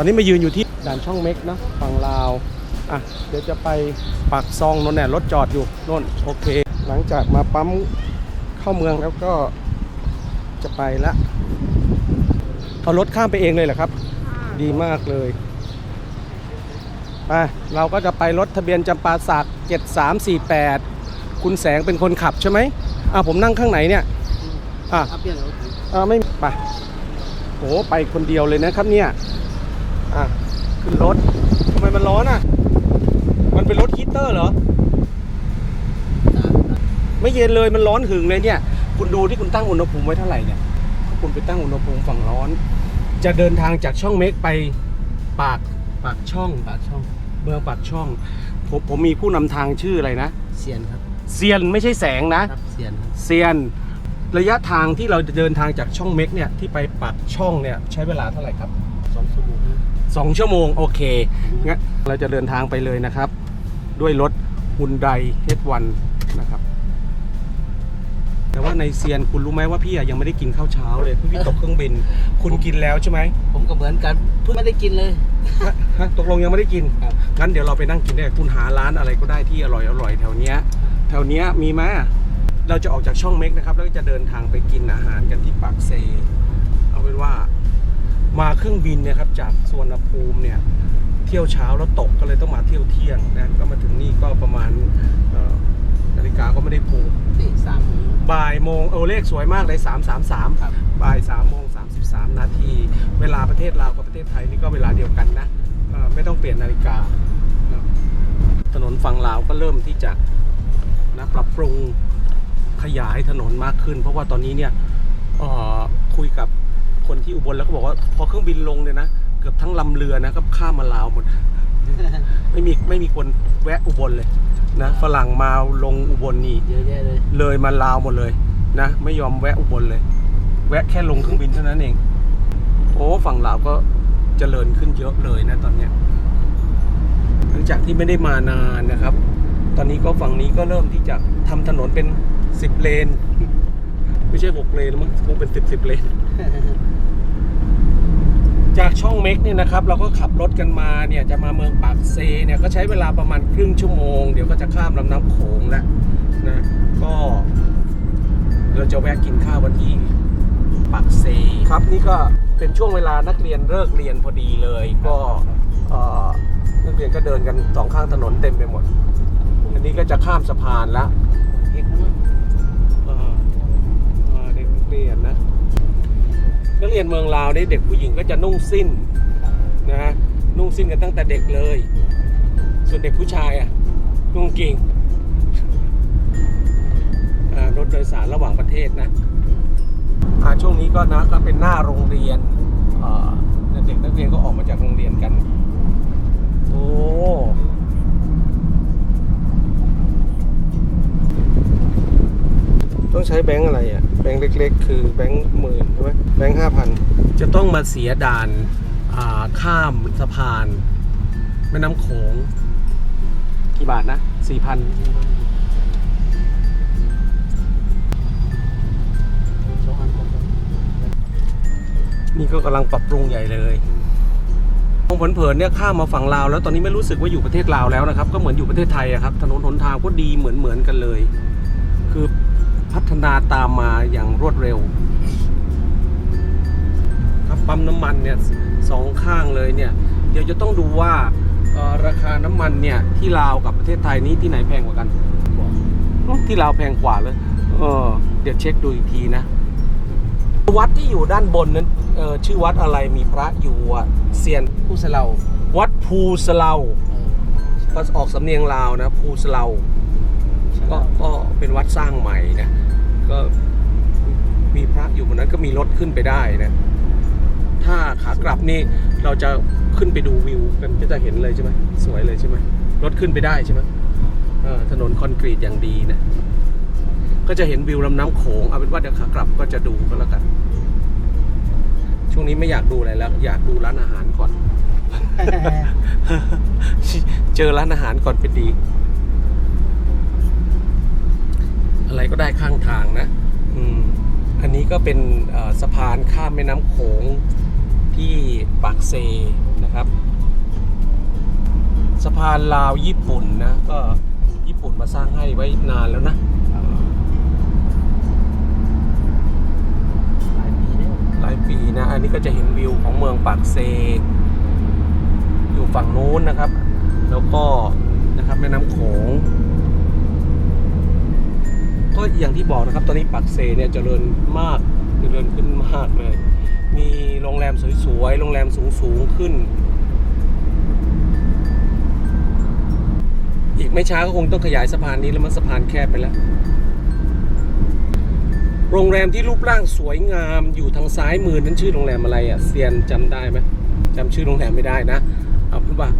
อนนี้มายืนอยู่ที่ด่านช่องเม็กเนาะฝั่งลาวอะเดี๋ยวจะไปปากซองนนท์เนี่ยรถจอดอยู่นนโอเค หลังจากมาปั๊มเข้าเมืองแล้วก็จะไปละเอารถข้ามไปเองเลยเหรอครับ ดีมากเลยไปเราก็จะไปรถทะเบียนจำปาสัก7348 คุณแสงเป็นคนขับใช่ไหมอะผมนั่งข้างไหนเนี่ยอะเอาเปลี่ยนรถอ่าไม่ไปโหไปคนเดียวเลยนะครับเนี่ย อะขึ้นรถทำไมมันร้อนอะ มันเป็นรถฮีตเตอร์เหรอ ไม่เย็นเลยมันร้อนหึงเลยเนี่ย คุณดูที่คุณตั้งอุณหภูมิไว้เท่าไหร่เนี่ยถ้าคุณไปตั้งอุณหภูมิฝั่งร้อน จะเดินทางจากช่องเมกไปปากปากช่องปากช่อง เมืองปากช่อง ผมผมมีผู้นำทางชื่ออะไรนะเสียนครับเซียนไม่ใช่แสงนะ ครับเสียนครับเซียน ระยะทางที่เราจะเดินทางจากช่องเม็กเนี่ยที่ไปปากช่องเนี่ยใช้เวลาเท่าไหร่ครับ สองชั่วโมงสองชั่วโมงโอเคงั้นเราจะเดินทางไปเลยนะครับ ด้วยรถฮุนไดเฮดวันนะครับ แต่ว่าในเซียนคุณรู้ไหมว่าพี่อะยังไม่ได้กินข้าวเช้าเลยเพิ่งพี่ตกเครื่องบิน คุณกินแล้วใช่ไหมผมก็เหมือนกันเพิ่งไม่ได้กินเลย ฮะฮะตกลงยังไม่ได้กินครับงั้นเดี๋ยวเราไปนั่งกินได้คุณหาร้านอะไรก็ได้ที่อร่อยอร่อยแถวเนี้ยแถวเนี้ยมีไหมเราจะออกจากช่องเม็กนะครับ แล้วก็จะเดินทางไปกินอาหารกันที่ปากเซ เอาเป็นว่า มาเครื่องบินเนี่ยครับจากสวนภูมิเนี่ยเที่ยวเช้าแล้วตกก็เลยต้องมาเที่ยวเที่ยงนะก็มาถึงนี่ก็ประมาณเอ่อนาฬิกาก็ไม่ได้ผูกนี่สามโมงบ่ายโมงเออเลขสวยมากเลย333ครับบ่าย3โมง33นาที เวลาประเทศลาวกับประเทศไทยนี่ก็เวลาเดียวกันนะเอ่อไม่ต้องเปลี่ยนนาฬิกานะถนนฝั่งลาวก็เริ่มที่จะนะปรับปรุงขยายถนนมากขึ้น เพราะว่าตอนนี้เนี่ยเอ่อคุยกับ คนที่อุบลแล้วก็บอกว่าพอเครื่องบินลงเนี่ยนะเกือบทั้งลำเรือนะก็ข้ามมาลาวหมด ไม่มีไม่มีคนแวะอุบลเลยนะฝรั่งมาลงอุบลนี่เยอะแยะเลย เลยมาลาวหมดเลยนะไม่ยอมแวะอุบลเลย แวะแค่ลงเครื่องบินเท่านั้นเองโอ้ฝั่งลาวก็เจริญขึ้นเยอะเลยนะตอนเนี้ยหลังจากที่ไม่ได้มานานนะครับ ตอนนี้ก็ฝั่งนี้ก็เริ่มที่จะทำถนนเป็นสิบเลน ไม่ใช่หกเลนแล้วมั้งคงเป็นสิบสิบเลน จากช่องเม็กเนี่ยนะครับ เราก็ขับรถกันมาเนี่ยจะมาเมืองปากเซเนี่ยก็ใช้เวลาประมาณครึ่งชั่วโมง เดี๋ยวก็จะข้ามลำน้ำโขงแล้วนะก็เราจะแวะกินข้าววันที่ปากเซครับนี่ก็เป็นช่วงเวลานักเรียนเลิกเรียนพอดีเลย ก็เอ่อนักเรียนก็เดินกันสองข้างถนนเต็มไปหมด อันนี้ก็จะข้ามสะพานแล้ว เด็กนักเรียนนะ นักเรียนเมืองลาวนี่เด็กผู้หญิงก็จะนุ่งสิ้นนะนุ่งสิ้นกันตั้งแต่เด็กเลย ส่วนเด็กผู้ชายอะนุ่งเกงอ่ารถโดยสารระหว่างประเทศนะอ่าช่วงนี้ก็นะก็เป็นหน้าโรงเรียนอ่าเด็กนักเรียนก็ออกมาจากโรงเรียนกัน โอ้ ต้องใช้แบงค์อะไรอะ แบงค์เล็ก ๆ คือแบงค์หมื่นใช่ไหมแบงค์ห้าพันจะต้องมาเสียด่านอ่าข้ามสะพาน แม่น้ำโขง กี่บาทนะสี่พันนี่ก็กำลังปรับปรุงใหญ่เลยมองเผินๆเนี่ยข้ามมาฝั่งลาวแล้วตอนนี้ไม่รู้สึกว่าอยู่ประเทศลาวแล้วนะครับ ก็เหมือนอยู่ประเทศไทยอะครับถนนหนทางก็ดีเหมือนๆกันเลย นาตามมาอย่างรวดเร็วครับปั๊มน้ำมันเนี่ยสองข้างเลยเนี่ย เดี๋ยวจะต้องดูว่าเอ่อราคาน้ำมันเนี่ยที่ลาวกับประเทศไทยนี้ที่ไหนแพงกว่ากันอืมที่ลาวแพงกว่าเลยเออเดี๋ยวเช็คดูอีกทีนะ วัดที่อยู่ด้านบนนั้นเออชื่อวัดอะไรมีพระอยู่อะเซียนผู้เสลาวัดภูสะเลาก็ออกสำเนียงลาวนะภูสะเลาก็ก็เป็นวัดสร้างใหม่นะ ก็มีพระอยู่บนนั้นก็มีรถขึ้นไปได้นะ ถ้าขากลับนี่เราจะขึ้นไปดูวิวกันก็จะเห็นเลยใช่ไหมสวยเลยใช่ไหมรถขึ้นไปได้ใช่ไหมเออถนนคอนกรีตอย่างดีนะ ก็จะเห็นวิวลำน้ำโขงเอาเป็นว่าเดี๋ยวขากลับก็จะดูก็แล้วกัน ช่วงนี้ไม่อยากดูอะไรแล้ว อยากดูร้านอาหารก่อน เจอร้านอาหารก่อนเป็นดี อะไรก็ได้ข้างทางนะอืมอันนี้ก็เป็นเอ่อสะพานข้ามแม่น้ำโขงที่ปากเซนะครับ สะพานลาวญี่ปุ่นนะก็ญี่ปุ่นมาสร้างให้ไว้นานแล้วนะหลายปีแล้วหลายปีนะ อันนี้ก็จะเห็นวิวของเมืองปากเซ อยู่ฝั่งนู้นนะครับ แล้วก็นะครับแม่น้ำโขง ก็อย่างที่บอกนะครับ ตอนนี้ปากเซเนี่ยเจริญมากเจริญขึ้นมากเลย มีโรงแรมสวยๆ โรงแรมสูงๆขึ้น อีกไม่ช้าก็คงต้องขยายสะพานนี้แล้วมันสะพานแคบไปแล้ว โรงแรมที่รูปร่างสวยงามอยู่ทางซ้ายมือนั้นชื่อโรงแรมอะไรอะเซียนจำได้ไหมจำชื่อโรงแรมไม่ได้นะเอาพูดว่า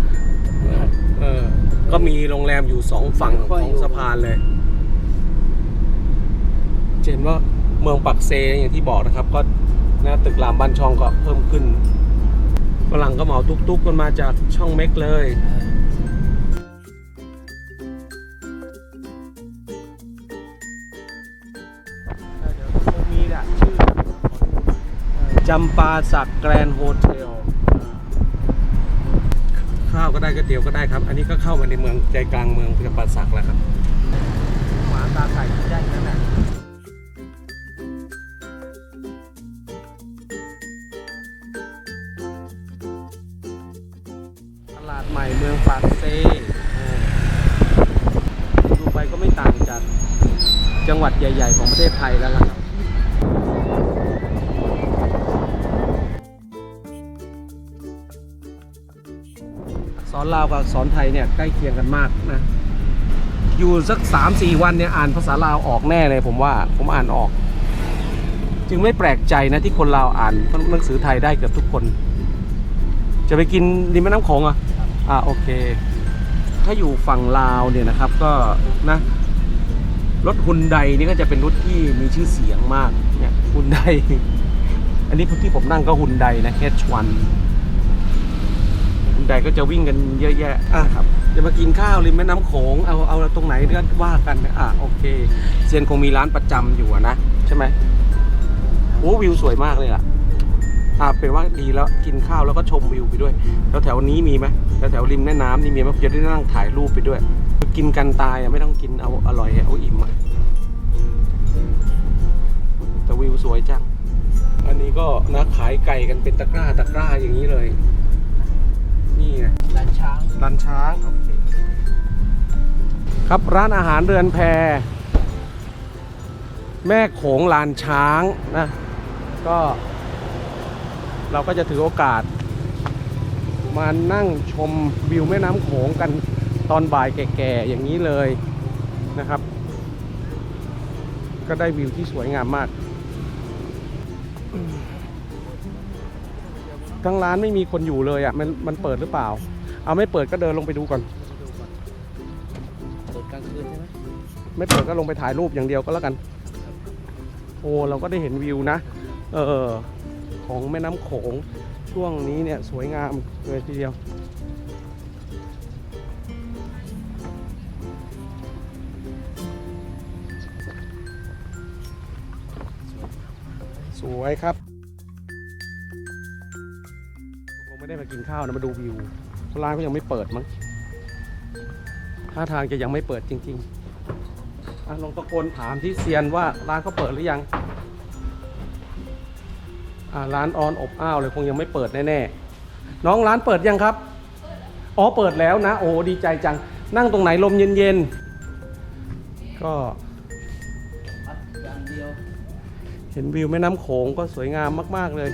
เออเออก็มีโรงแรมอยู่สองฝั่งของสะพานเลยจะ เห็นว่าเมืองปักเซอย่างที่บอกนะครับ ก็นะตึกรามบ้านช่องก็เพิ่มขึ้นฝรั่งก็เหมาตุกๆกันมาจากช่องเม็กเลยเดี๋ยวคงมีแหละชื่อจำปาสักแกรนด์โฮเทลข้าวก็ได้ก๋วยเตี๋ยวก็ได้ครับ อันนี้ก็เข้ามาในเมืองใจกลางเมืองจำปาสักแล้วครับ ใหญ่ของประเทศไทยแล้วล่ะครับสอนลาวกับสอนไทยเนี่ยใกล้เคียงกันมากนะ อยู่สักสามสี่วันเนี่ยอ่านภาษาลาวออกแน่เลยผมว่าผมอ่านออก จึงไม่แปลกใจนะที่คนลาวอ่านหนังสือไทยได้เกือบทุกคน จะไปกินริมแม่น้ำโขงเหรอะอ่าโอเค ถ้าอยู่ฝั่งลาวเนี่ยนะครับก็นะ รถฮุนไดนี่ก็จะเป็นรถที่มีชื่อเสียงมากเนี่ยฮุนไดอันนี้ที่ผมนั่งก็ฮุนไดนะ H1 ฮุนไดก็จะวิ่งกันเยอะแยะอะครับจะมากินข้าวริมแม่น้ำโขงเอาเอาตรงไหนก็ว่ากันนะอะโอเคเซียนคงมีร้านประจำอยู่อะนะใช่ไหมโอ้วิวสวยมากเลยอะอะเป็นว่าดีแล้วกินข้าวแล้วก็ชมวิวไปด้วย แล้วแถวนี้มีไหมแล้วแถวริมแม่น้ำนี่มีไหมจะได้นั่งถ่ายรูปไปด้วย กินกันตายอะไม่ต้องกินเอาอร่อยเอาอิ่มอะแต่วิวสวยจัง อันนี้ก็นะขายไก่กันเป็นตะกร้าตะกร้าอย่างนี้เลย นี่ไงร้านช้างร้านช้างโอเคครับร้านอาหารเรือนแพ แม่โขงลานช้างนะ ก็ เราก็จะถือโอกาส มานั่งชมวิวแม่น้ำโขงกัน ตอนบ่ายแก่ๆอย่างนี้เลยนะครับ ก็ได้วิวที่สวยงามมาก ทั้งร้านไม่มีคนอยู่เลยอะมันมันเปิดหรือเปล่า เอาไม่เปิดก็เดินลงไปดูก่อนเปิดกลางคืนใช่ไหมไม่เปิดก็ลงไปถ่ายรูปอย่างเดียวก็แล้วกัน โอ้เราก็ได้เห็นวิวนะ เออของแม่น้ำโขงช่วงนี้เนี่ยสวยงามเลยทีเดียว สวยครับตกลงไม่ได้มากินข้าวนะมาดูวิวร้านก็ยังไม่เปิดมั้งท่าทางจะยังไม่เปิดจริงๆอลองตะโกนถามที่เซียนว่าร้านเขาเปิดหรือยังร้านออนอบอ้าวเลยคงยังไม่เปิดแน่ๆ น้องร้านเปิดยังครับ อ๋อเปิดแล้วนะ โอ้ดีใจจัง นั่งตรงไหนลมเย็นๆ ก็ เห็นวิวแม่น้ำโขงก็สวยงามมาก ๆ เลย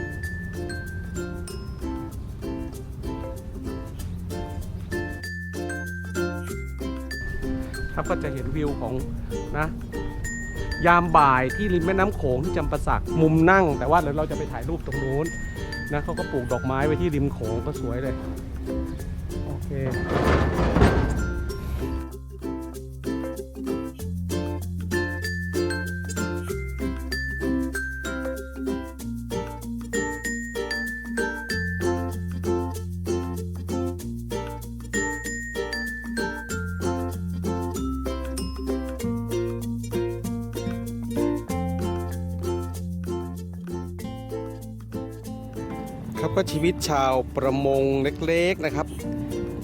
ครับก็จะเห็นวิวของนะยามบ่ายที่ริมแม่น้ำโขงที่จำปาสักมุมนั่ง แต่ว่าเดี๋ยวเราจะไปถ่ายรูปตรงนู้นนะเขาก็ปลูกดอกไม้ไว้ที่ริมโขงก็สวยเลย โอเค ครับก็ชีวิตชาวประมงเล็กๆนะครับ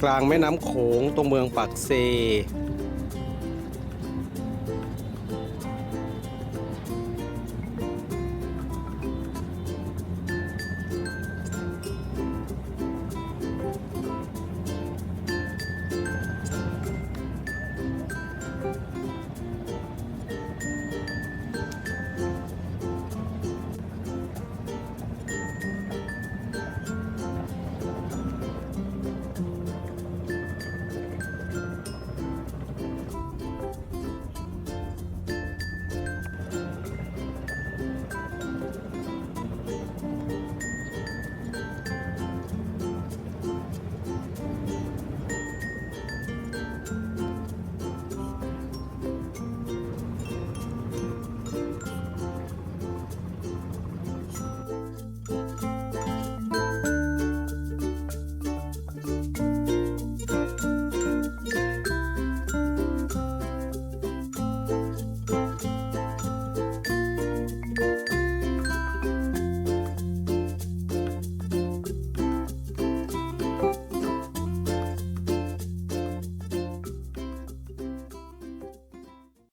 กลางแม่น้ำโขงตรงเมืองปากเซ